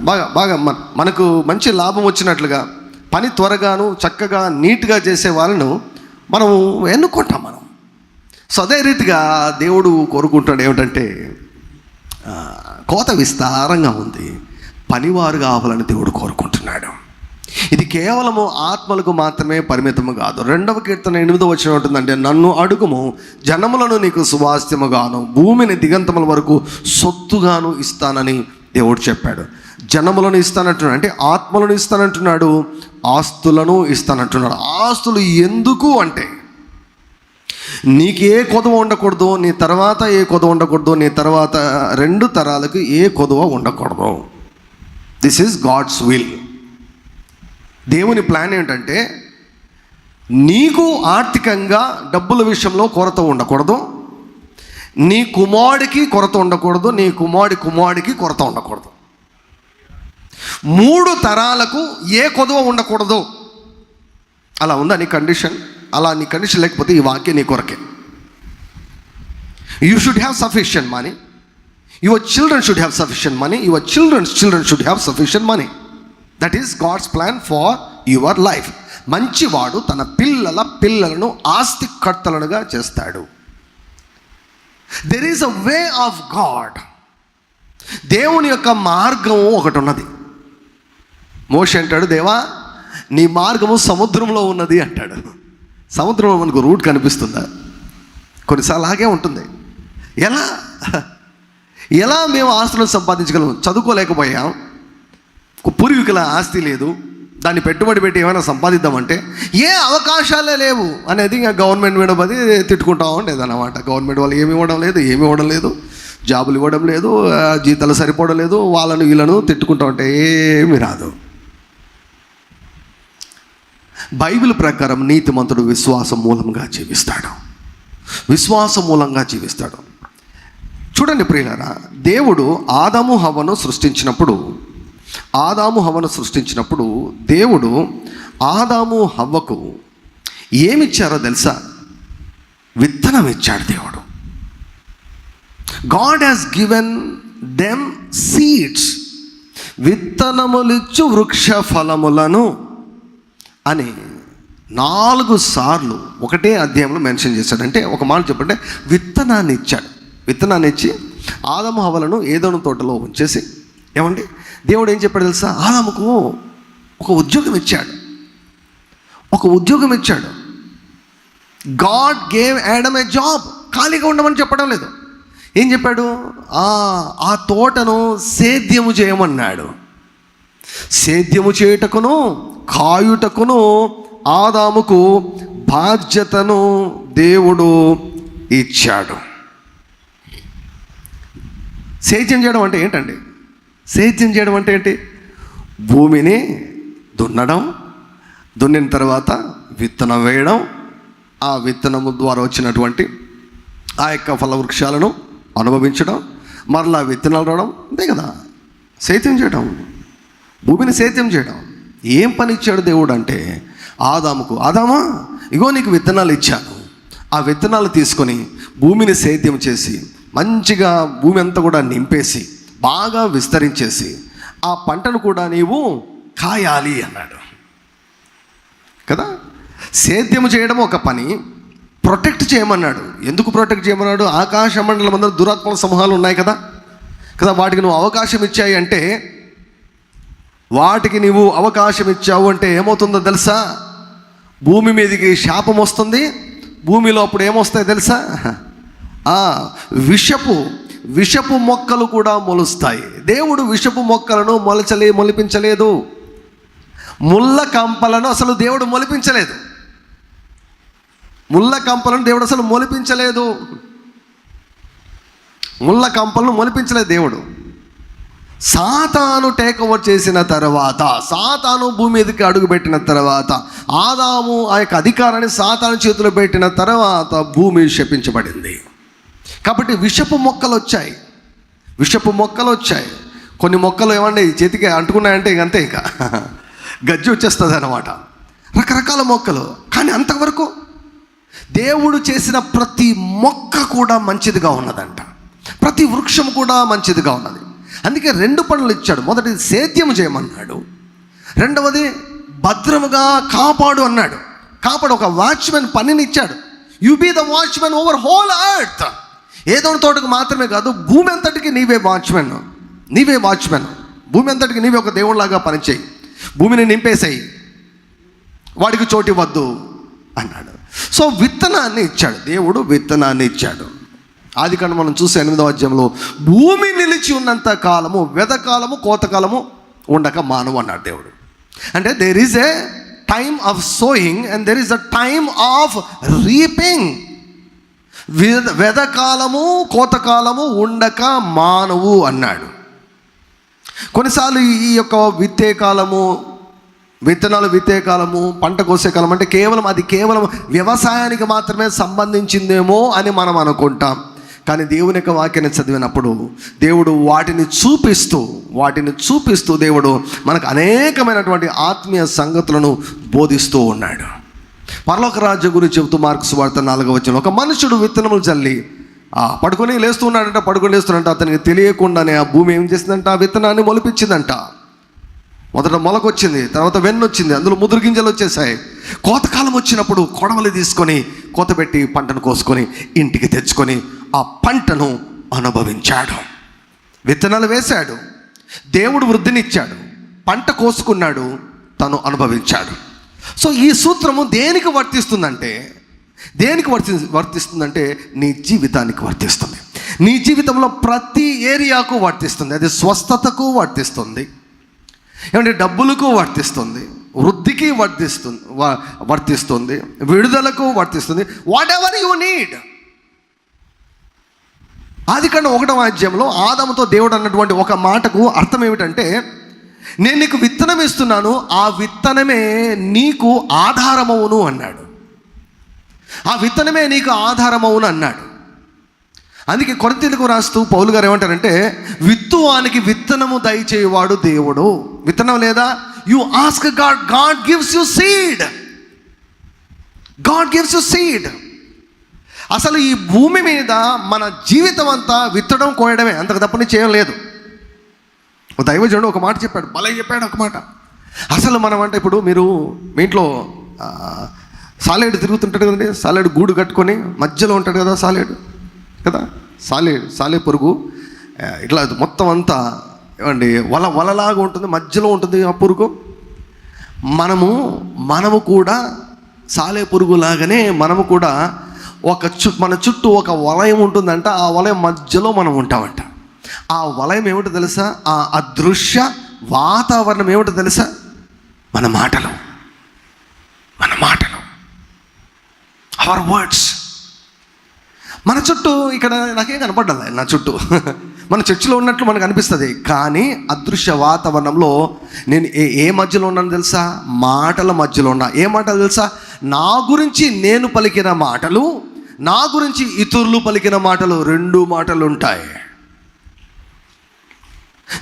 బాగా బాగా మన- మనకు మంచి లాభం వచ్చినట్లుగా పని త్వరగాను చక్కగా నీట్గా చేసే వాళ్ళను మనం ఎన్నుకుంటాం మనం. సో అదే రీతిగా దేవుడు కోరుకుంటాడు ఏమిటంటే కోత విస్తారంగా ఉంది. పనివారు కావాలని దేవుడు కోరుకుంటున్నాడు. ఇది కేవలము ఆత్మలకు మాత్రమే పరిమితము కాదు. రెండవ కీర్తన ఎనిమిదో వచ్చిన ఉంటుందంటే నన్ను అడుగుము జనములను నీకు సువాస్యముగాను భూమిని దిగంతముల వరకు సొత్తుగాను ఇస్తానని దేవుడు చెప్పాడు. జనములను ఇస్తానంటున్నాడు. అంటే ఆత్మలను ఇస్తానంటున్నాడు ఆస్తులను ఇస్తానంటున్నాడు. ఆస్తులు ఎందుకు అంటే నీకు ఏ కొదవ ఉండకూడదు నీ తర్వాత ఏ కొదవ ఉండకూడదు నీ తర్వాత రెండు తరాలకు ఏ కొదవ ఉండకూడదు. దిస్ ఈజ్ గాడ్స్ విల్ దేవుని ప్లాన్ ఏంటంటే నీకు ఆర్థికంగా డబ్బుల విషయంలో కొరత ఉండకూడదు నీ కుమారుడికి కొరత ఉండకూడదు నీ కుమారుడి కుమారుడికి కొరత ఉండకూడదు. మూడు తరాలకు ఏ కొదవ ఉండకూడదు. అలా ఉందా నీ కండిషన్ అలా నీ కండిషన్ లేకపోతే ఈ వాక్యం నీ కొరకే. You should have sufficient money your children should have sufficient money your childrens children should have sufficient money that is God's plan for your life మంచివాడు తన పిల్లల పిల్లలను ఆస్తికర్తలుగా చేస్తాడు. There is a way of God దేవుని యొక్క మార్గం ఒకటి ఉన్నది. మోష అంటాడు దేవా నీ మార్గము సముద్రంలో ఉన్నది అంటాడు. సముద్రంలో మనకు రూట్ కనిపిస్తుందా? కొన్నిసార్లు అలాగే ఉంటుంది. ఎలా? ఎలా మేము ఆస్తులను సంపాదించగలం? చదువుకోలేకపోయాం. పూర్వీకుల ఆస్తి లేదు. దాన్ని పెట్టుబడి పెట్టి ఏమైనా సంపాదిద్దామంటే ఏ అవకాశాలే లేవు అనేది ఇంకా గవర్నమెంట్ మీద పది తిట్టుకుంటా ఉండేది గవర్నమెంట్ వాళ్ళు ఏమి ఇవ్వడం లేదు ఏమి ఇవ్వడం లేదు. జాబులు ఇవ్వడం లేదు జీతాలు సరిపోవడం లేదు వాళ్ళను వీళ్ళను తిట్టుకుంటా ఉంటే ఏమి రాదు. బైబిల్ ప్రకారం నీతిమంతుడు విశ్వాసం మూలంగా జీవిస్తాడు. విశ్వాసం మూలంగా జీవిస్తాడు. చూడండి ప్రియులారా దేవుడు ఆదాము హవను సృష్టించినప్పుడు ఆదాము హవను సృష్టించినప్పుడు దేవుడు ఆదాము హవ్వకు ఏమిచ్చారో తెలుసా? విత్తనం ఇచ్చాడు దేవుడు. God has given them seeds విత్తనములిచ్చు వృక్ష ఫలములను అని నాలుగు సార్లు ఒకటే అధ్యాయంలో మెన్షన్ చేశాడు. అంటే ఒక మాట చెప్పంటే విత్తనాన్ని ఇచ్చాడు. విత్తనాన్ని ఇచ్చి ఆదము హవలను ఏదోను తోటలో ఉంచేసి ఏమండి? దేవుడు ఏం చెప్పాడు తెలుసా? ఆదముకు ఒక ఉద్యోగం ఇచ్చాడు. ఒక ఉద్యోగం ఇచ్చాడు. God gave Adam a job. ఖాళీగా ఉండమని చెప్పడం లేదు. ఏం చెప్పాడు? ఆ తోటను సేద్యము చేయమన్నాడు. సేద్యము చేయుటకును కాయుటకును ఆదాముకు బాధ్యతను దేవుడు ఇచ్చాడు. సేద్యం చేయడం అంటే ఏంటండి? సేద్యం చేయడం అంటే ఏంటి? భూమిని దున్నడం దున్నిన తర్వాత విత్తనం వేయడం ఆ విత్తనము ద్వారా వచ్చినటువంటి ఆ యొక్క ఫలవృక్షాలను అనుభవించడం మరలా విత్తనాలు రావడం అంతే కదా? సేద్యం చేయడం. భూమిని సేద్యం చేయడం. ఏం పని ఇచ్చాడు దేవుడు అంటే ఆదాముకు ఆదామా ఇగో నీకు విత్తనాలు ఇచ్చాను. ఆ విత్తనాలు తీసుకొని భూమిని సేద్యం చేసి మంచిగా భూమి అంతా కూడా నింపేసి బాగా విస్తరించేసి ఆ పంటను కూడా నీవు కాయాలి అన్నాడు. కదా? సేద్యము చేయడం ఒక పని ప్రొటెక్ట్ చేయమన్నాడు. ఎందుకు ప్రొటెక్ట్ చేయమన్నాడు? ఆకాశ మండలం అందరూ దురాత్మల సమూహాలు ఉన్నాయి కదా? కదా వాటికి నువ్వు అవకాశం ఇచ్చాయి అంటే వాటికి నీవు అవకాశం ఇచ్చావు అంటే ఏమవుతుందో తెలుసా? భూమి మీదకి శాపం వస్తుంది. భూమిలో అప్పుడు ఏమొస్తాయి తెలుసా? విషపు విషపు మొక్కలు కూడా మొలుస్తాయి. దేవుడు విషపు మొక్కలను మొలచలే మొలిపించలేదు. ముళ్ళ కంపలను అసలు దేవుడు మొలిపించలేదు. ముళ్ళ కంపలను దేవుడు అసలు మొలిపించలేదు. ముళ్ళ కంపలను మొలిపించలేదు దేవుడు. సాతాను టేక్ ఓవర్ చేసిన తర్వాత సాతాను భూమి మీదకి అడుగుపెట్టిన తర్వాత ఆదాము ఆ యొక్క అధికారాన్ని సాతాను చేతిలో పెట్టిన తర్వాత భూమి శపించబడింది. కాబట్టి విషపు మొక్కలు వచ్చాయి. విషపు మొక్కలు వచ్చాయి. కొన్ని మొక్కలు ఏమండి చేతికి అంటుకున్నాయంటే ఇక అంతే ఇక. గజ్జి వచ్చేస్తుంది అనమాట రకరకాల మొక్కలు. కానీ అంతవరకు దేవుడు చేసిన ప్రతి మొక్క కూడా మంచిదిగా ఉన్నదంట. ప్రతి వృక్షం కూడా మంచిదిగా ఉన్నది. అందుకే రెండు పనులు ఇచ్చాడు. మొదటిది సేద్యం చేయమన్నాడు. రెండవది భద్రముగా కాపాడు అన్నాడు. కాపాడు ఒక వాచ్మెన్ పనిని ఇచ్చాడు. You be the watchman over whole earth ఏదో తోటకు మాత్రమే కాదు భూమి అంతటికి నీవే వాచ్మెన్ నీవే వాచ్మెన్ భూమి అంతటికి నీవే ఒక దేవుళ్ళలాగా పనిచేయి. భూమిని నింపేసేయి. వాడికి చోటు ఇవ్వద్దు అన్నాడు. సో విత్తనాన్ని ఇచ్చాడు. దేవుడు విత్తనాన్ని ఇచ్చాడు. ఆది కాండం మనం చూసే ఎనిమిదవ అధ్యాయంలో భూమి నిలిచి ఉన్నంత కాలము వెదకాలము కోతకాలము ఉండక మానవు అన్నాడు దేవుడు. అంటే there is a time of sowing and there is a time of reaping వెద వెదకాలము కోతకాలము ఉండక మానవు అన్నాడు. కొన్నిసార్లు ఈ యొక్క విత్తే కాలము విత్తనాలు విత్తే కాలము పంట కోసే కాలం అంటే కేవలం అది కేవలం వ్యవసాయానికి మాత్రమే సంబంధించిందేమో అని మనం అనుకుంటాం. కానీ దేవుని యొక్క వాక్యాన్ని చదివినప్పుడు దేవుడు వాటిని చూపిస్తూ వాటిని చూపిస్తూ దేవుడు మనకు అనేకమైనటువంటి ఆత్మీయ సంగతులను బోధిస్తూ ఉన్నాడు. పర్లోక రాజ్యం గురించి చెబుతూ మార్క్స్ వార్త నాలుగో వచ్చిన ఒక మనుషుడు విత్తనములు చల్లి పడుకొని లేస్తున్నాడంట పడుకొని లేస్తున్నాడంట అతనికి తెలియకుండానే ఆ భూమి ఏం చేసిందంట? ఆ విత్తనాన్ని మొలిపించిందంట. మొదట మొలకొచ్చింది తర్వాత వెన్నొచ్చింది అందులో ముదురు గింజలు వచ్చేసాయి కోతకాలం వచ్చినప్పుడు కొడవలి తీసుకొని కోత పెట్టి పంటను కోసుకొని ఇంటికి తెచ్చుకొని ఆ పంటను అనుభవించాడు. విత్తనాలు వేశాడు. దేవుడు వృద్ధినిచ్చాడు. పంట కోసుకున్నాడు. తను అనుభవించాడు. సో ఈ సూత్రము దేనికి వర్తిస్తుందంటే దేనికి వర్తి వర్తిస్తుందంటే నీ జీవితానికి వర్తిస్తుంది. నీ జీవితంలో ప్రతి ఏరియాకు వర్తిస్తుంది. అది స్వస్థతకు వర్తిస్తుంది. ఏమంటే డబ్బులకు వర్తిస్తుంది. వృద్ధికి వర్తిస్తుంది వర్తిస్తుంది. విడుదలకు వర్తిస్తుంది. వాట్ ఎవర్ యు నీడ్ ఆది కన్నా ఒకటవ అధ్యాయంలో ఆదాముతో దేవుడు అన్నటువంటి ఒక మాటకు అర్థం ఏమిటంటే నేను నీకు విత్తనం ఇస్తున్నాను ఆ విత్తనమే నీకు ఆధారమవును అన్నాడు. ఆ విత్తనమే నీకు ఆధారమవును అన్నాడు. అందుకే కొరతీలకు రాస్తూ పౌలు గారు ఏమంటారంటే విత్తువానికి విత్తనము దయచేయవాడు దేవుడు. విత్తనం లేదా? You ask God God gives you seed God gives you seed అసలు ఈ భూమి మీద మన జీవితం అంతా విత్తడం కోయడమే. అంతకు తప్పని చేయలేదు ఒక దైవజనుడు ఒక మాట చెప్పాడు. భలే చెప్పాడు ఒక మాట. అసలు మనం అంటే ఇప్పుడు మీరు మీ ఇంట్లో సాలేడు తిరుగుతుంటాడు కదండి. సాలేడు గూడు కట్టుకొని మధ్యలో ఉంటాడు కదా సాలేడు. కదా? సాలేడు సాలే పురుగు. ఇట్లా మొత్తం అంతా ఏమండి వల వలలాగా ఉంటుంది. మధ్యలో ఉంటుంది ఆ పురుగు. మనము మనము కూడా సాలే పురుగులాగానే మనము కూడా ఒక చు మన చుట్టూ ఒక వలయం ఉంటుందంట ఆ వలయం మధ్యలో మనం ఉంటామంట. ఆ వలయం ఏమిటో తెలుసా? ఆ అదృశ్య వాతావరణం ఏమిటో తెలుసా? మన మాటలు. మన మాటలు. అవర్ వర్డ్స్ మన చుట్టూ ఇక్కడ నాకేం కనపడ్డాలి నా చుట్టూ. మన చర్చిలో ఉన్నట్లు మనకు అనిపిస్తుంది కానీ అదృశ్య వాతావరణంలో నేను ఏ ఏ మధ్యలో ఉన్నాను తెలుసా? మాటల మధ్యలో ఉన్నా. ఏ మాటలు తెలుసా? నా గురించి నేను పలికిన మాటలు నా గురించి ఇతరులు పలికిన మాటలు రెండు మాటలు ఉంటాయి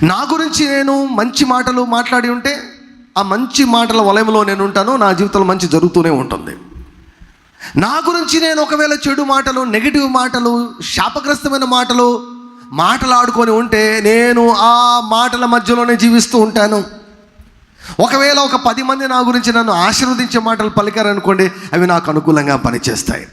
నా గురించి నేను మంచి మాటలు మాట్లాడి ఉంటే ఆ మంచి మాటల వలయంలో నేను ఉంటాను నా జీవితంలో మంచి జరుగుతూనే ఉంటుంది. నా గురించి నేను ఒకవేళ చెడు మాటలు నెగిటివ్ మాటలు శాపగ్రస్తమైన మాటలు మాటలాడుకొని ఉంటే నేను ఆ మాటల మధ్యలోనే జీవిస్తూ ఉంటాను. ఒకవేళ ఒక పది మంది నా గురించి నన్ను ఆశీర్వదించే మాటలు పలికారనుకోండి అవి నాకు అనుకూలంగా పనిచేస్తాయి.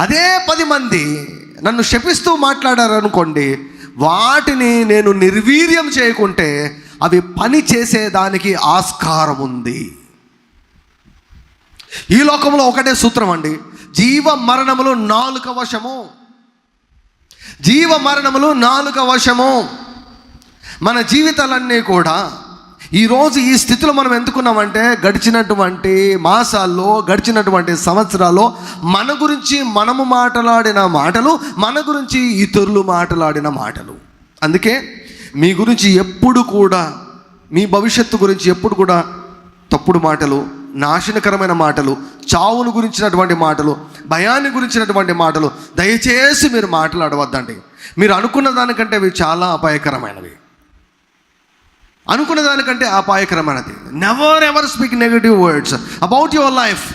అదే పది మంది నన్ను శపిస్తూ మాట్లాడారనుకోండి వాటిని నేను నిర్వీర్యం చేయకుంటే అవి పని చేసేదానికి ఆస్కారం ఉంది ఈ లోకంలో ఒకటే సూత్రం అండి జీవ మరణములు నాలుక వశము. జీవ మరణములు నాలుక వశము. మన జీవితాలన్నీ కూడా ఈరోజు ఈ స్థితిలో మనం ఎందుకున్నామంటే గడిచినటువంటి మాసాల్లో గడిచినటువంటి సంవత్సరాల్లో మన గురించి మనము మాట్లాడిన మాటలు మన గురించి ఇతరులు మాట్లాడిన మాటలు. అందుకే మీ గురించి ఎప్పుడు కూడా మీ భవిష్యత్తు గురించి ఎప్పుడు కూడా తప్పుడు మాటలు నాశనకరమైన మాటలు చావును గురించినటువంటి మాటలు భయాన్ని గురించినటువంటి మాటలు దయచేసి మీరు మాట్లాడవద్దండి. మీరు అనుకున్న దానికంటే అవి చాలా అపాయకరమైనవి. అనుకున్న దానికంటే అపాయకరమైనది. Never ever speak negative words about your life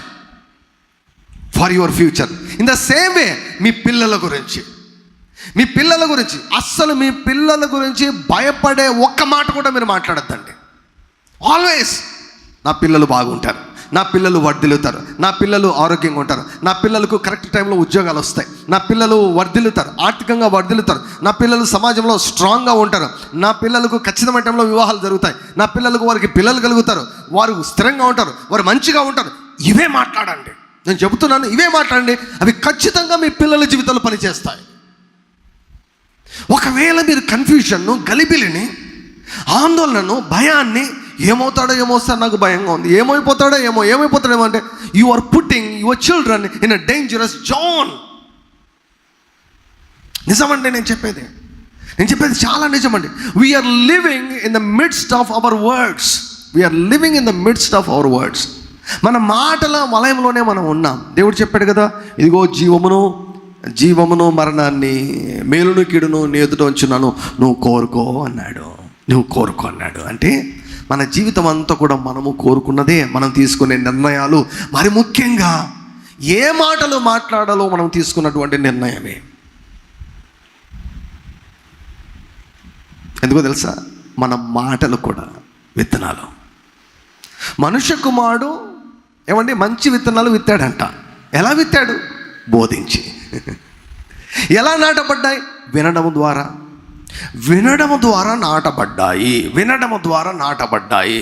for your future in the same way మీ పిల్లల గురించి. మీ పిల్లల గురించి. అస్సలు మీ పిల్లల గురించి భయపడే ఒక్క మాట కూడా మీరు మాట్లాడద్దండి. ఆల్వేస్ నా పిల్లలు బాగుంటారు. నా పిల్లలు వర్ధిల్లుతారు. నా పిల్లలు ఆరోగ్యంగా ఉంటారు. నా పిల్లలకు కరెక్ట్ టైంలో ఉద్యోగాలు వస్తాయి. నా పిల్లలు వర్ధిల్లుతారు. ఆర్థికంగా వర్ధిల్లుతారు. నా పిల్లలు సమాజంలో స్ట్రాంగ్గా ఉంటారు. నా పిల్లలకు ఖచ్చితమైన టైంలో వివాహాలు జరుగుతాయి. నా పిల్లలకు వారికి పిల్లలు కలుగుతారు. వారు స్థిరంగా ఉంటారు. వారు మంచిగా ఉంటారు. ఇవే మాట్లాడండి. నేను చెబుతున్నాను ఇవే మాట్లాడండి. అవి ఖచ్చితంగా మీ పిల్లల జీవితంలో పనిచేస్తాయి. ఒకవేళ మీరు కన్ఫ్యూషన్ను గలిబిలిని ఆందోళనను భయాన్ని ఏమవుతాడో ఏమో సార్ నాకు భయంగా ఉంది. ఏమైపోతాడో ఏమో ఏమైపోతాడేమో అంటే you are putting your children in a dangerous zone నిజమండి నేను చెప్పేది. నేను చెప్పేది చాలా నిజమండి. We are living in the midst of our words we are living in the midst of our words మన మాటల వలయంలోనే మనం ఉన్నాం. దేవుడు చెప్పాడు కదా ఇదిగో జీవమును జీవమును మరణాన్ని మేలును కీడును నీ ఎదుట ఉంచున్నాను. నువ్వు కోరుకో అన్నాడు. నువ్వు కోరుకో అన్నాడు. అంటే మన జీవితం అంతా కూడా మనము కోరుకున్నదే మనం తీసుకునే నిర్ణయాలు. మరి ముఖ్యంగా ఏ మాటలు మాట్లాడాలో మనం తీసుకున్నటువంటి నిర్ణయమే. ఎందుకో తెలుసా? మన మాటలు కూడా విత్తనాలు. మనుష్య కుమారుడు ఏమండి? మంచి విత్తనాలు విత్తాడంట. ఎలా విత్తాడు? బోధించి. ఎలా నాటబడ్డాయి? వినడం ద్వారా. వినడం ద్వారా నాటబడ్డాయి. వినడం ద్వారా నాటబడ్డాయి.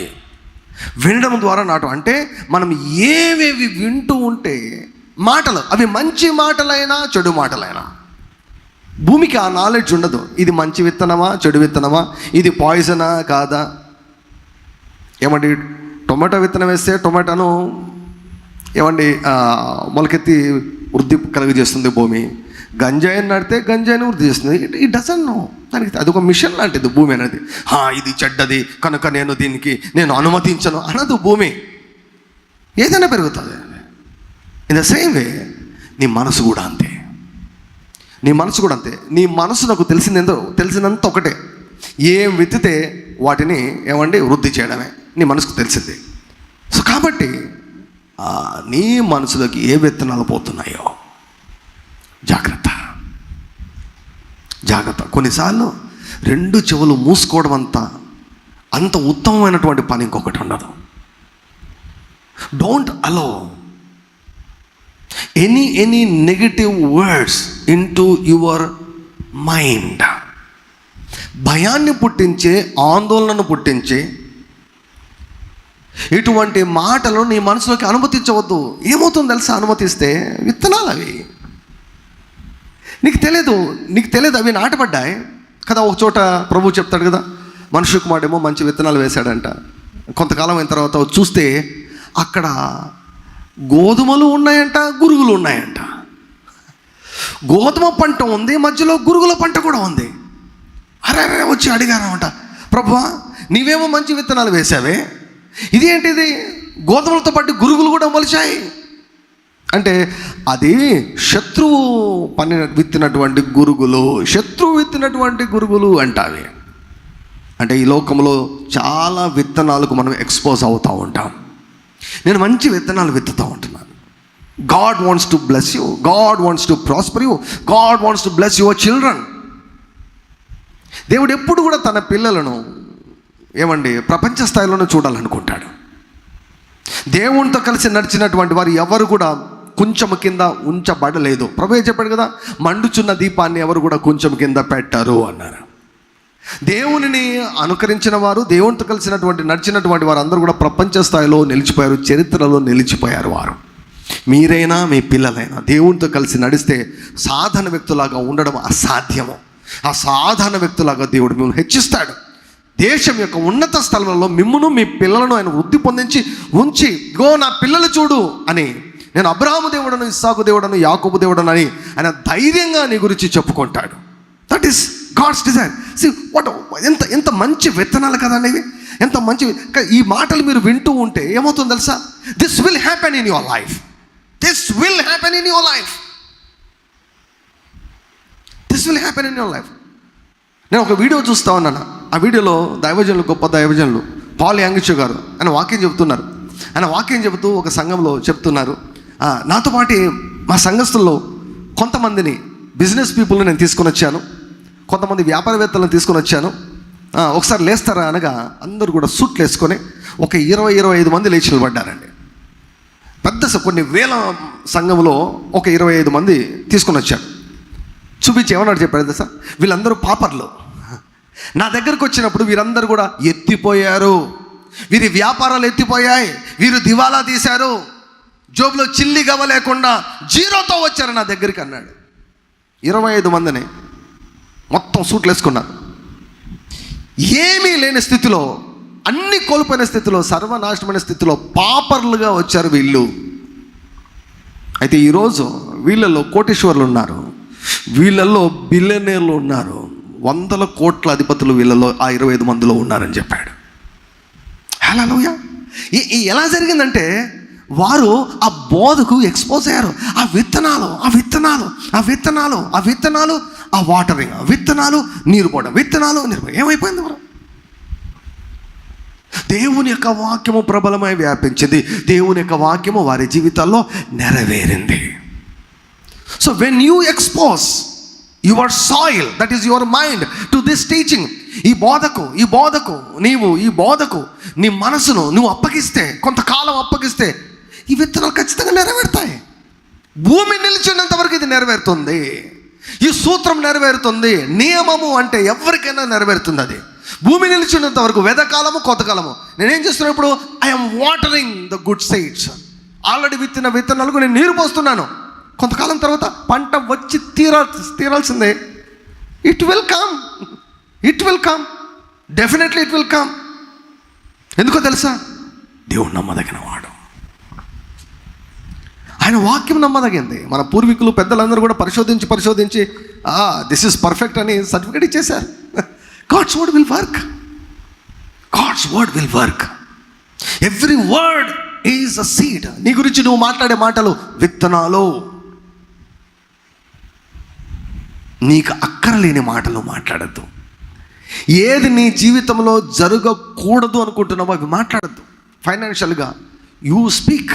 వినడం ద్వారా నాటం అంటే మనం ఏవేవి వింటూ ఉంటే మాటలు అవి మంచి మాటలైనా చెడు మాటలైనా. భూమికి ఆ నాలెడ్జ్ ఉండదు. ఇది మంచి విత్తనమా చెడు విత్తనమా ఇది పాయిజనా కాదా? ఏమండి టొమాటో విత్తనం వేస్తే టొమాటోను ఏమండి మొలకెత్తి వృద్ధి కలుగజేస్తుంది భూమి. గంజాయిని నడితే గంజాయిని వృద్ధి చేస్తుంది. ఈ డజన్ నో దానికి అది ఒక మిషన్ లాంటిది భూమి అనేది. "హా, ఇది చెడ్డది. కనుక నేను దీనికి నేను అనుమతించను అనదు భూమి. ఏదైనా పెరుగుతుంది. ఇన్ ద సేమ్ వే నీ మనసు కూడా అంతే. నీ మనసు కూడా అంతే. నీ మనసు నాకు తెలిసిందేందో తెలిసినంత ఒకటే. ఏం విత్తితే వాటిని ఏమండి వృద్ధి చేయడమే. నీ మనసుకు తెలిసింది. సో కాబట్టి నీ మనసులోకి ఏ విత్తనాలు పోతున్నాయో జాగ్రత్త. జాగ్రత్త. కొన్నిసార్లు రెండు చెవులు మూసుకోవడం అంత అంత ఉత్తమమైనటువంటి పని ఇంకొకటి ఉండదు. Don't allow any any negative words into your mind భయాన్ని పుట్టించే ఆందోళనను పుట్టించే ఇటువంటి మాటలు నీ మనసులోకి అనుమతించవద్దు. ఏమవుతుందో తెలుసా? అనుమతిస్తే విత్తనాలు అవి. నీకు తెలియదు నీకు తెలియదు అవి నాటబడ్డాయి. కదా ఒక చోట ప్రభు చెప్తాడు కదా మనుషు కుమారుడేమో మంచి విత్తనాలు వేశాడంట. కొంతకాలం అయిన తర్వాత చూస్తే అక్కడ గోధుమలు ఉన్నాయంట గురుగులు ఉన్నాయంట. గోధుమ పంట ఉంది మధ్యలో గురుగుల పంట కూడా ఉంది. అరే అరే వచ్చి అడిగారనమాట ప్రభు నీవేమో మంచి విత్తనాలు వేసావే ఇదేంటిది? గోధుమలతో పాటు గురుగులు కూడా మొలిచాయి. అంటే అది శత్రువు పని విత్తినటువంటి గురుగులు శత్రువు విత్తినటువంటి గురుగులు అంటావి. అంటే ఈ లోకంలో చాలా విత్తనాలకు మనం ఎక్స్పోజ్ అవుతూ ఉంటాం. నేను మంచి విత్తనాలు విత్తుతూ ఉంటున్నాను. God wants to bless you God wants to prosper you God wants to bless your children దేవుడు ఎప్పుడు కూడా తన పిల్లలను ఏమండి ప్రపంచ స్థాయిలోనే చూడాలనుకుంటాడు. దేవునితో కలిసి నడిచినటువంటి వారు ఎవరు కూడా కొంచెం కింద ఉంచబడలేదు. ప్రభు చెప్పాడు కదా మండుచున్న దీపాన్ని ఎవరు కూడా కొంచెం కింద పెట్టరు అన్నారు. దేవునిని అనుకరించిన వారు దేవునితో కలిసినటువంటి నడిచినటువంటి వారు అందరూ కూడా ప్రపంచ స్థాయిలో నిలిచిపోయారు చరిత్రలో నిలిచిపోయారు వారు. మీరైనా మీ పిల్లలైనా దేవునితో కలిసి నడిస్తే సాధన వ్యక్తులాగా ఉండడం అసాధ్యము. ఆ సాధారణ వ్యక్తులాగా దేవుడు మిమ్మల్ని హెచ్చిస్తాడు. దేశం యొక్క ఉన్నత స్థలంలో మిమ్మును మీ పిల్లలను ఆయన వృద్ధి పొందించి ఉంచి గో నా పిల్లలు చూడు అని నేను అబ్రాహము దేవుడను ఇస్సాకు దేవుడను యాకోబు దేవుడను అని ఆయన ధైర్యంగా నీ గురించి చెప్పుకుంటాడు. That is God's design see what ఎంత ఎంత మంచి విత్తనాలు కదండి ఇవి ఎంత మంచి ఈ మాటలు మీరు వింటూ ఉంటే ఏమవుతుందో తెలుసా? This will happen in your life this will happen in your life this will happen in your life నేను ఒక వీడియో చూస్తా ఉన్నాను. ఆ వీడియోలో దైవజనులు గొప్ప దైవజనులు పాల్ యాంగిచో గారు ఆయన వాక్యం చెబుతున్నారు ఆయన వాక్యం చెబుతూ ఒక సంఘంలో చెప్తున్నారు. నాతో పాటు మా సంఘస్థుల్లో కొంతమందిని బిజినెస్ పీపుల్ని నేను తీసుకొని వచ్చాను. కొంతమంది వ్యాపారవేత్తలను తీసుకొని వచ్చాను. ఒకసారి లేస్తారా అనగా అందరూ కూడా సూట్లు వేసుకొని ఒక ఇరవై ఇరవై ఐదు మంది లేచి నిలబడ్డారండి. పెద్ద కొన్ని వేల సంఘంలో ఒక ఇరవై ఐదు మంది తీసుకొని వచ్చాడు చూపించి ఏమన్నాడు చెప్పాడు సార్ వీళ్ళందరూ పాపర్లు. నా దగ్గరకు వచ్చినప్పుడు వీరందరూ కూడా ఎత్తిపోయారు. వీరి వ్యాపారాలు ఎత్తిపోయాయి. వీరు దివాలా తీశారు. జోబులో చిల్లి గవ్వ లేకుండా జీరోతో వచ్చారు నా దగ్గరికి అన్నాడు. ఇరవై ఐదు మందిని మొత్తం సూట్లు వేసుకున్నారు. ఏమీ లేని స్థితిలో అన్ని కోల్పోయిన స్థితిలో సర్వనాశనమైన స్థితిలో పాపర్లుగా వచ్చారు వీళ్ళు. అయితే ఈరోజు వీళ్ళల్లో కోటేశ్వర్లు ఉన్నారు. వీళ్ళల్లో బిల్లనేర్లు ఉన్నారు. వందల కోట్ల అధిపతులు వీళ్ళలో ఆ ఇరవై ఐదు మందిలో ఉన్నారని చెప్పాడు. హలో ఎలా జరిగిందంటే వారు ఆ బోధకు ఎక్స్పోజ్ అయ్యారు. ఆ విత్తనాలు ఆ విత్తనాలు ఆ విత్తనాలు ఆ విత్తనాలు ఆ వాటరింగ్ విత్తనాలు నీరు పోవడం విత్తనాలు నీరు ఏమైపోయింది మరి? దేవుని యొక్క వాక్యము ప్రబలమై వ్యాపించింది. దేవుని యొక్క వాక్యము వారి జీవితాల్లో నెరవేరింది. So when you expose your soil that is your mind to this teaching ఈ బోధకు ఈ బోధకు నీవు ఈ బోధకు నీ మనసును నువ్వు అప్పగిస్తే కొంతకాలం అప్పగిస్తే ఈ విత్తనాలు ఖచ్చితంగా నెరవేరుతాయి. భూమి నిలిచినంత వరకు ఇది నెరవేరుతుంది. ఈ సూత్రం నెరవేరుతుంది. నియమము అంటే ఎవరికైనా నెరవేరుతుంది అది. భూమి నిలిచినంత వరకు వెదకాలము కొత్తకాలము నేనేం చేస్తున్నాను ఇప్పుడు? I'm watering the good seeds already విత్తిన విత్తనాలకు నేను నీరు పోస్తున్నాను. కొంతకాలం తర్వాత పంట వచ్చి తీరా తీరాల్సిందే. It will come it will come definitely it will come ఎందుకో తెలుసా? దేవుడు నమ్మదగిన వాడు ఆయన వాక్యం నమ్మదగింది. మన పూర్వీకులు పెద్దలందరూ కూడా పరిశోధించి పరిశోధించి దిస్ ఇస్ పర్ఫెక్ట్ అని సర్టిఫికేట్ ఇచ్చేశారు. God's word will work God's word will work every word is a seed నీ గురించి నువ్వు మాట్లాడే మాటలు విత్తనాలు. నీకు అక్కరలేని మాటలు మాట్లాడద్దు. ఏది నీ జీవితంలో జరగకూడదు అనుకుంటున్నావో అవి మాట్లాడద్దు. ఫైనాన్షియల్గా యూ స్పీక్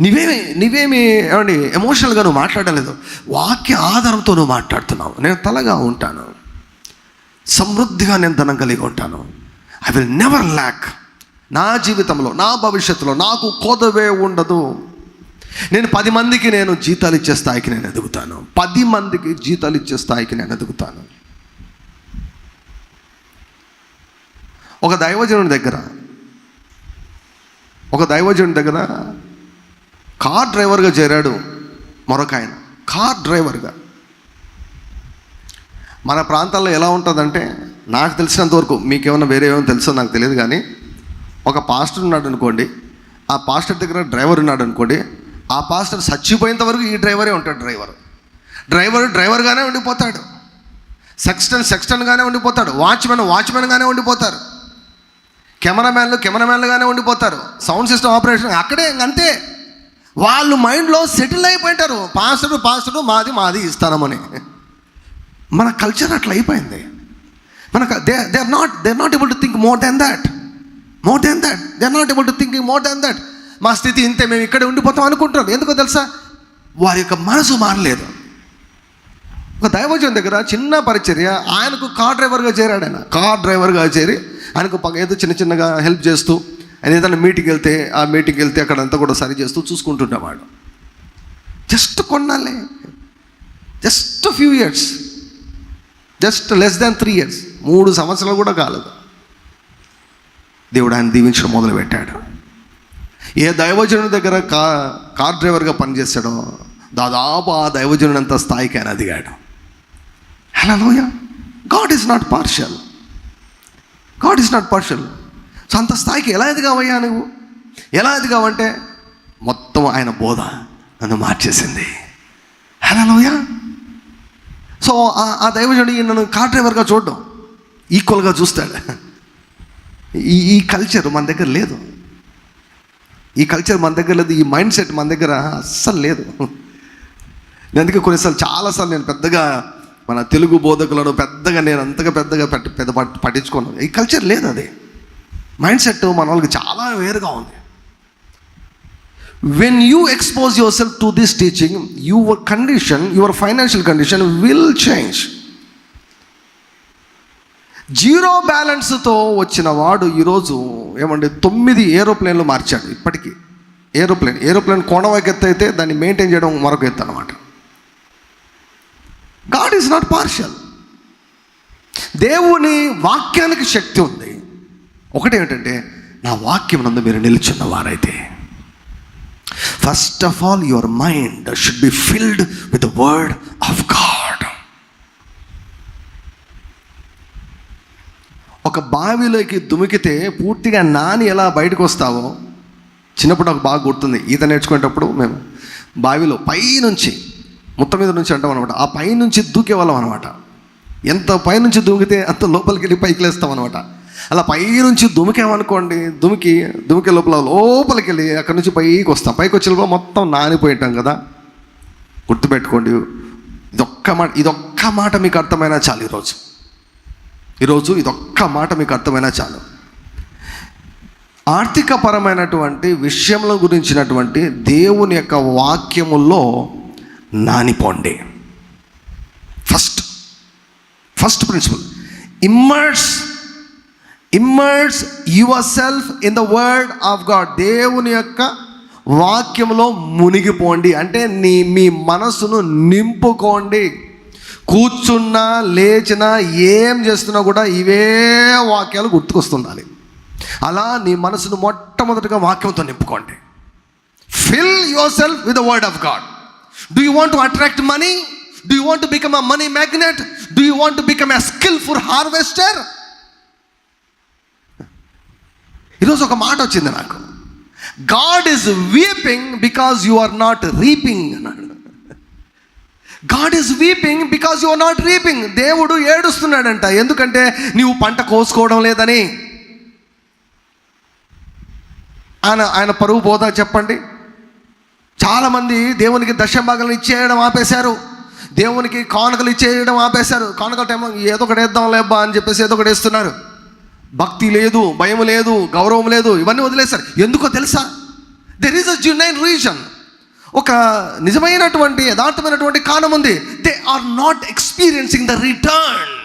నీవేమి నీవేమి ఏమండి ఎమోషనల్గా నువ్వు మాట్లాడలేదు. వాక్య ఆధారంతో నువ్వు మాట్లాడుతున్నావు. నేను తలగా ఉంటాను. సమృద్ధిగా నేను ధనం కలిగి ఉంటాను. ఐ విల్ నెవర్ ల్యాక్ నా జీవితంలో నా భవిష్యత్తులో నాకు కోదవే ఉండదు. నేను పది మందికి నేను జీతాలు ఇచ్చే స్థాయికి నేను ఎదుగుతాను. పది మందికి జీతాలు ఇచ్చే స్థాయికి నేను ఎదుగుతాను. ఒక దైవజనుడి దగ్గర ఒక దైవజనుడి దగ్గర కార్ డ్రైవర్గా చేరాడు మరొక ఆయన. కార్ డ్రైవర్గా. మన ప్రాంతాల్లో ఎలా ఉంటుందంటే నాకు తెలిసినంతవరకు మీకేమైనా వేరే ఏమైనా తెలుసో నాకు తెలియదు కానీ ఒక పాస్టర్ ఉన్నాడు అనుకోండి ఆ పాస్టర్ దగ్గర డ్రైవర్ ఉన్నాడు అనుకోండి ఆ పాస్టర్ చచ్చిపోయేంత వరకు ఈ డ్రైవరే ఉంటాడు డ్రైవర్. డ్రైవర్ డ్రైవర్గానే ఉండిపోతాడు. సెక్స్టన్ సెక్స్టన్గానే ఉండిపోతాడు. వాచ్మెన్ వాచ్మెన్గానే ఉండిపోతారు. కెమెరామ్యాన్లు కెమెరామ్యాన్లుగానే ఉండిపోతారు. సౌండ్ సిస్టమ్ ఆపరేషన్ అక్కడే అంతే. వాళ్ళు మైండ్లో సెటిల్ అయిపోయింటారు. పాస్టర్ పాస్టర్ మాది మాది ఇస్తానమని. మన కల్చర్ అట్లా అయిపోయింది. మనకు they they are not they are not able to think more than that. More than that. They are not able to thinking more than that. మా స్థితి ఇంతే మేము ఇక్కడే ఉండిపోతాం అనుకుంటున్నాం. ఎందుకో తెలుసా? వారి యొక్క మనసు మారలేదు. ఒక దైవజన్ దగ్గర చిన్న పరిచర్య ఆయనకు కార్ డ్రైవర్గా చేరాడు ఆయన. కార్ డ్రైవర్గా చేరి ఆయనకు ఏదో చిన్న చిన్నగా హెల్ప్ చేస్తూ ఆయన ఏదైనా మీటింగ్కి వెళ్తే ఆ మీటింగ్కి వెళ్తే అక్కడ అంతా కూడా సరి చేస్తూ చూసుకుంటుండేవాడు. Just కొన్నాలే just few years just less than three years మూడు సంవత్సరాలు కూడా కాలేదు. దేవుడు ఆయన దీవించడం మొదలుపెట్టాడు. ఏ దైవజనుడి దగ్గర కా కార్ డ్రైవర్గా పనిచేశాడో దాదాపు ఆ దైవజనుడు అంత స్థాయికి ఆయన అదిగాడు. Hello God is not partial God is not partial so అంత స్థాయికి ఎలా ఎదిగావయ్యా నువ్వు? ఎలా ఎదిగావంటే మొత్తం ఆయన బోధ నన్ను మార్చేసింది. హలోయా సో ఆ- ఆ నన్ను కార్ డ్రైవర్గా చూడడం ఈక్వల్గా చూస్తాడు. ఈ ఈ కల్చర్ మన దగ్గర లేదు. ఈ కల్చర్ మన దగ్గర లేదు ఈ మైండ్ సెట్ మన దగ్గర అస్సలు లేదు. నేను అందుకే కొన్నిసార్లు చాలాసార్లు నేను పెద్దగా మన తెలుగు బోధకులను పెద్దగా నేను అంతగా పెద్దగా పెద్ద పట్- పట్టించుకోను. ఈ కల్చర్ లేదు అది. మైండ్ సెట్ మన వాళ్ళకి చాలా వేరుగా ఉంది. When you expose yourself to this teaching your condition your financial condition will change zero బ్యాలెన్స్తో వచ్చిన వాడు ఈరోజు ఏమంటే తొమ్మిది ఏరోప్లేన్లు మార్చాడు ఇప్పటికీ. ఏరోప్లేన్ ఏరోప్లేన్ కోణవాకి ఎత్తు అయితే దాన్ని మెయింటైన్ చేయడం మరొక ఎత్తు అనమాట గాడ్ ఈజ్ నాట్ పార్షియల్ దేవుని వాక్యానికి శక్తి ఉంది. ఒకటి నా వాక్యం నందు మీరు నిలుచున్న వారైతే first of all your mind should be filled with the word of God ఒక బావిలోకి దుమికితే పూర్తిగా నాని ఎలా బయటకు వస్తావో చిన్నప్పుడు నాకు బాగా గుర్తుంది. ఈత నేర్చుకునేటప్పుడు మేము బావిలో పైనుంచి మొత్తం మీద నుంచి అంటాం అనమాట ఆ పైనుంచి దూకేవాళ్ళం అనమాట ఎంత పైనుంచి దూకితే అంత లోపలికి వెళ్ళి పైకి లేస్తాం అనమాట అలా పైనుంచి దుమికామనుకోండి దుమికి దుమికే లోపల లోపలికి వెళ్ళి అక్కడి నుంచి పైకి వస్తాం. పైకి వచ్చే లోపల మొత్తం నానిపోయి కదా. గుర్తుపెట్టుకోండి ఇదొక్క మాట ఇదొక్క మాట మీకు అర్థమైనా చాలు ఈరోజు. ఈరోజు ఇదొక్క మాట మీకు అర్థమైనా చాలు. ఆర్థికపరమైనటువంటి విషయముల గురించినటువంటి దేవుని యొక్క వాక్యముల్లో నానిపోండి. First first principle immerse immerse yourself in the word of God దేవుని యొక్క వాక్యంలో మునిగిపోండి. అంటే నీ మీ మనసును నింపుకోండి. కూర్చున్నా లేచినా ఏం చేస్తున్నా కూడా ఇవే వాక్యాలు గుర్తుకొస్తుండాలి. అలా నీ మనసును మొట్టమొదటిగా వాక్యంతో నింపుకోండి. Fill yourself with the word of God do you want to attract money do you want to become a money magnet do you want to become a skilful harvester ఈరోజు ఒక మాట వచ్చింది నాకు. God is weeping because you are not reaping అన్నాడు. God is weeping because you are not reaping దేవుడు ఏడుస్తున్నాడంట. ఎందుకంటే నీవు పంట కోసుకోవడం లేదని. ఆయన ఆయన పరువు పోదా చెప్పండి. చాలామంది దేవునికి దశభాగాలు ఇచ్చేయడం ఆపేశారు. దేవునికి కానుకలు ఇచ్చేయడం ఆపేశారు. కానుకల టైంలో ఏదో ఒకటి వేద్దాం లేబ్బా అని చెప్పేసి ఏదో ఒకటి వేస్తున్నారు. భక్తి లేదు భయం లేదు గౌరవం లేదు ఇవన్నీ వదిలేశారు. ఎందుకో తెలుసా? There is a genuine reason ఒక నిజమైనటువంటి యథార్థమైనటువంటి కారణం ఉంది. They are not experiencing the return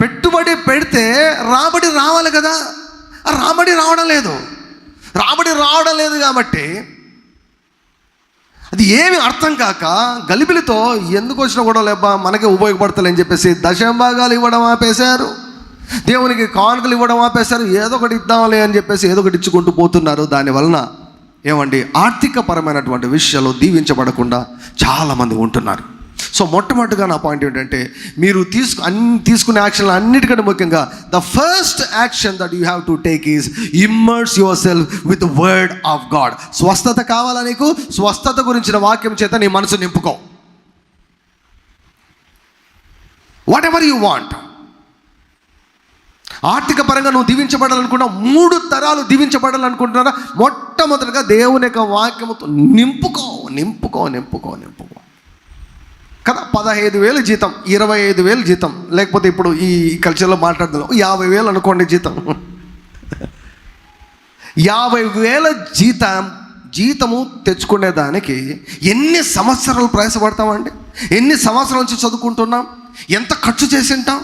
పెట్టుబడి పెడితే రాబడి రావాలి కదా? రాబడి రావడం లేదు. రాబడి రావడం లేదు కాబట్టి అది ఏమి అర్థం కాక గలిబిలితో ఎందుకు వచ్చినా కూడా లేబ్బా మనకే ఉపయోగపడతలే అని చెప్పేసి దశంభాగాలు ఇవ్వడం ఆపేశారు. దేవునికి కానుకలు ఇవ్వడం ఆపేశారు. ఏదో ఒకటి ఇద్దాంలే అని చెప్పేసి ఏదో ఒకటి ఇచ్చుకుంటూ పోతున్నారు. దాని వలన ఏమండి ఆర్థికపరమైనటువంటి విషయాలు దీవించబడకుండా చాలామంది ఉంటున్నారు. సో మొట్టమొదటిగా నా పాయింట్ ఏంటంటే మీరు తీసుకు అన్ని తీసుకునే యాక్షన్లు అన్నిటికంటే ముఖ్యంగా the first action that you have to take is immerse yourself with word of God. స్వస్థత కావాలా నీకు? స్వస్థత గురించిన వాక్యం చేత నీ మనసు నింపుకో. Whatever you want? ఆర్థిక పరంగా నువ్వు దీవించబడాలనుకున్నా మూడు తరాలు దీవించబడాలనుకుంటున్నారా? మొట్టమొదటిగా దేవుని యొక్క వాక్యముతో నింపుకో నింపుకో నింపుకో నింపుకో. కదా? పదహైదు వేలు జీతం ఇరవై ఐదు వేలు జీతం. లేకపోతే ఇప్పుడు ఈ కల్చర్లో మాట్లాడదాం. యాభై వేలు అనుకోండి జీతం. యాభై వేల జీతం జీతము తెచ్చుకునే దానికి ఎన్ని సంవత్సరాలు ప్రయాసపడతామండి? ఎన్ని సంవత్సరాల నుంచి చదువుకుంటున్నాం? ఎంత ఖర్చు చేసి ఉంటాం?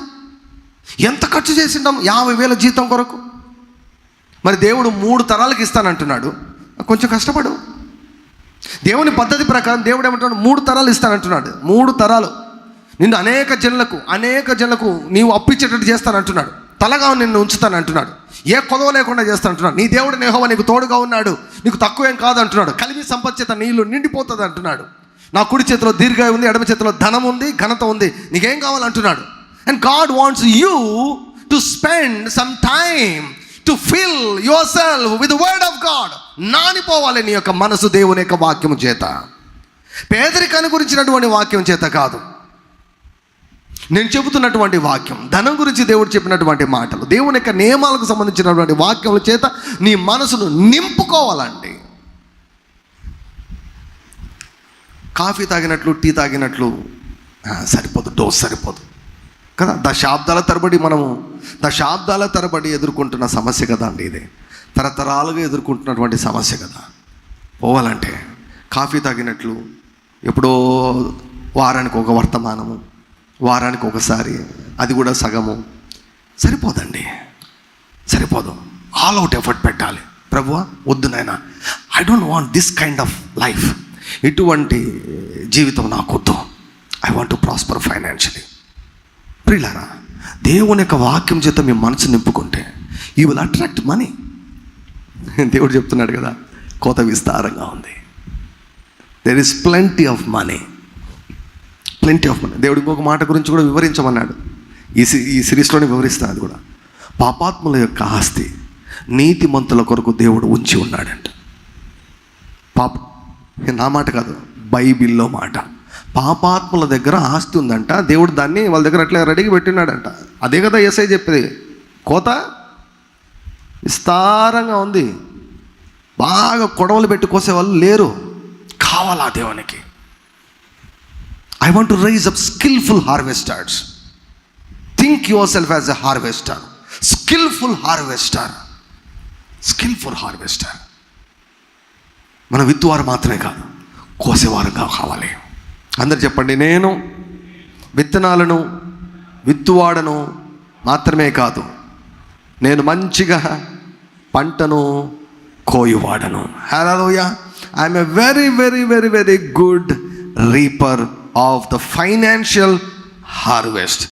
ఎంత ఖర్చు చేసి యాభై వేల జీతం కొరకు. మరి దేవుడు మూడు తరాలకు ఇస్తానంటున్నాడు. కొంచెం కష్టపడు. దేవుని పద్ధతి ప్రకారం దేవుడు ఏమంటున్నాడు? మూడు తరాలు ఇస్తానంటున్నాడు. మూడు తరాలు. నిన్ను అనేక జనులకు అనేక జనులకు నీవు అప్పించేటట్టు చేస్తానంటున్నాడు. తలగా నిన్ను ఉంచుతాను అంటున్నాడు ఏ కొదవ లేకుండా చేస్తాను అంటున్నాడు నీ దేవుడు నేహోవ నీకు తోడుగా ఉన్నాడు. నీకు తక్కువ ఏం కాదు అంటున్నాడు కలిమి సంపత్చేత నీళ్ళు నిండిపోతుంది అంటున్నాడు నా కుడి చేతిలో దీర్ఘ ఉంది ఎడమ చేతిలో ధనం ఉంది ఘనత ఉంది. నీకేం కావాలంటున్నాడు? And God wants you to spend some time to fill yourself with word of God నానిపోవాలి నీ యొక్క మనసు దేవుని యొక్క వాక్యం చేత. పేదరికాన్ని గురించినటువంటి వాక్యం చేత కాదు. నేను చెబుతున్నటువంటి వాక్యం ధనం గురించి దేవుడు చెప్పినటువంటి మాటలు దేవుని యొక్క నియమాలకు సంబంధించినటువంటి వాక్యముల చేత నీ మనసును నింపుకోవాలండి. కాఫీ తాగినట్లు టీ తాగినట్లు సరిపోదు డోస్ సరిపోదు. కదా? దశాబ్దాల తరబడి మనము దశాబ్దాల తరబడి ఎదుర్కొంటున్న సమస్య కదా అండి ఇది. తరతరాలుగా ఎదుర్కొంటున్నటువంటి సమస్య కదా. పోవాలంటే కాఫీ తాగినట్లు ఎప్పుడో వారానికి ఒక వర్తమానము వారానికి ఒకసారి అది కూడా సగము. సరిపోదండి. సరిపోదు. ఆల్ అవుట్ ఎఫర్ట్ పెట్టాలి. ప్రభువా వద్దు నాయన. I don't want this kind of life ఇటువంటి జీవితం నాకు వద్దు I want to prosper financially ప్రియులారా దేవుని యొక్క వాక్యం చేత మీ మనసు నింపుకుంటే యూ విల్ అట్రాక్ట్ మనీ దేవుడు చెప్తున్నాడు కదా కోత విస్తారంగా ఉంది. There is plenty of money plenty of money దేవుడు ఇంకొక మాట గురించి కూడా వివరించమన్నాడు. ఈ సి ఈ సిరీస్లోనే వివరిస్తాను అది కూడా. పాపాత్ముల యొక్క ఆస్తి నీతిమంతుల కొరకు దేవుడు ఉంచి ఉన్నాడంట. పాప నా మాట కాదు బైబిల్లో మాట. పాపాత్ముల దగ్గర ఆస్తి ఉందంట. దేవుడు దాన్ని వాళ్ళ దగ్గర అట్లా రెడీగా పెట్టినాడంట. అదే కదా ఎస్ఐ చెప్పేది. కోత విస్తారంగా ఉంది. బాగా కొడవలు పెట్టి కోసే వాళ్ళు లేరు. కావాలా దేవునికి? I want to raise up skilful harvesters think yourself as a harvester skilful harvester skilful harvester మన విత్తువారు మాత్రమే కాదు. కోసేవారుగా కావాలి. అందరు చెప్పండి నేను విత్తనాలను విత్తువాడను మాత్రమే కాదు నేను మంచిగా పంటను కోయువాడను. హలోయ I'm a very very very very good reaper of the financial harvest